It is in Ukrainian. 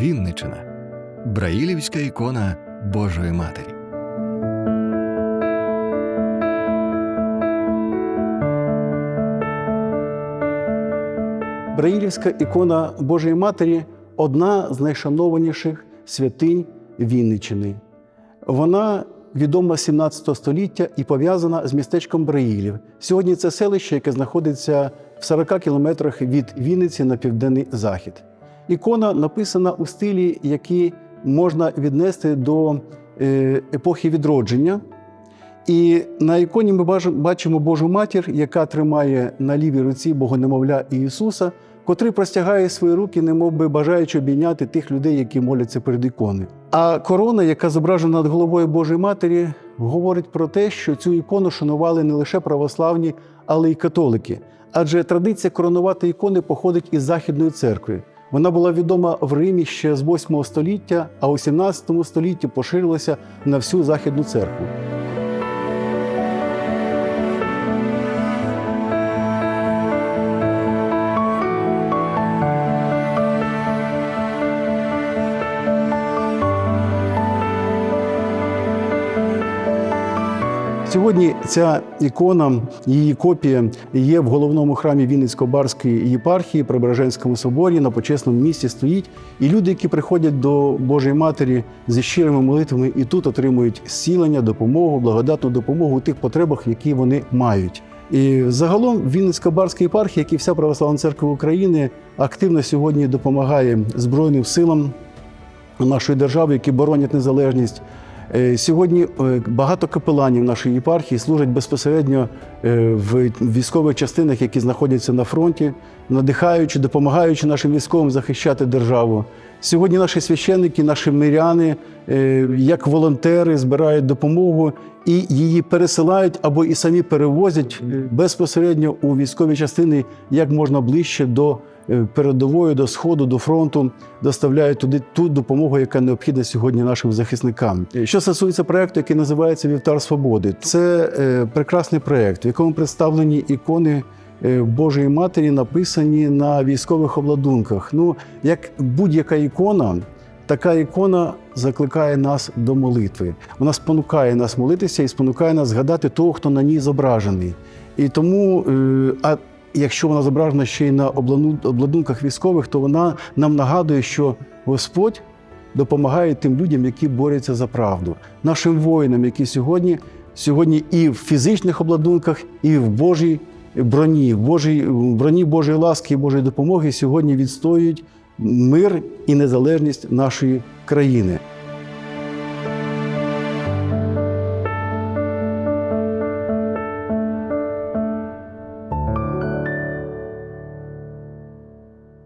Вінничина. Браїлівська ікона Божої Матері. Браїлівська ікона Божої Матері одна з найшанованіших святинь Вінниччини. Вона відома з 17 століття і пов'язана з містечком Браїлів. Сьогодні це селище, яке знаходиться в 40 кілометрах від Вінниці на південний захід. Ікона написана у стилі, який можна віднести до е, епохи відродження. І на іконі ми бачимо Божу матір, яка тримає на лівій руці Богонемовля Ісуса, котрий простягає свої руки, немов би бажаючи обійняти тих людей, які моляться перед іконою. А корона, яка зображена над головою Божої Матері, говорить про те, що цю ікону шанували не лише православні, але й католики. Адже традиція коронувати ікони походить із Західної церкви. Вона була відома в Римі ще з 8 століття, а у 17 столітті поширилася на всю Західну церкву. Сьогодні ця ікона, її копія є в головному храмі Вінницько-Барської єпархії при соборі на почесному місці стоїть. І люди, які приходять до Божої Матері зі щирими молитвами, і тут отримують зцілення, допомогу, благодатну допомогу у тих потребах, які вони мають. І загалом Вінницько-Барська єпархія, як і вся православна церква України, активно сьогодні допомагає Збройним силам нашої держави, які боронять незалежність. Е, Сьогодні е, багато капеланів нашої єпархії служать безпосередньо е, в військових частинах, які знаходяться на фронті, надихаючи, допомагаючи нашим військовим захищати державу. Сьогодні наші священники, наші миряни, е, як волонтери, збирають допомогу і її пересилають або і самі перевозять е, безпосередньо у військові частини як можна ближче до е, передової, до сходу, до фронту, доставляють туди ту допомогу, яка необхідна сьогодні нашим захисникам. Що стосується проекту, який називається Вівтар Свободи, це прекрасний проект, в якому представлені ікони. Е, Божої Матері написані на військових обладунках. Ну, як будь-яка ікона, така ікона закликає нас до молитви. Вона спонукає нас молитися і спонукає нас згадати того, хто на ній зображений. І тому, е, а якщо вона зображена ще й на обладунках військових, то вона нам нагадує, що Господь допомагає тим людям, які борються за правду, нашим воїнам, які сьогодні, сьогодні і в фізичних обладунках, і в Божій броні, Божій броні Божої ласки і Божої допомоги сьогодні відстоюють мир і незалежність нашої країни.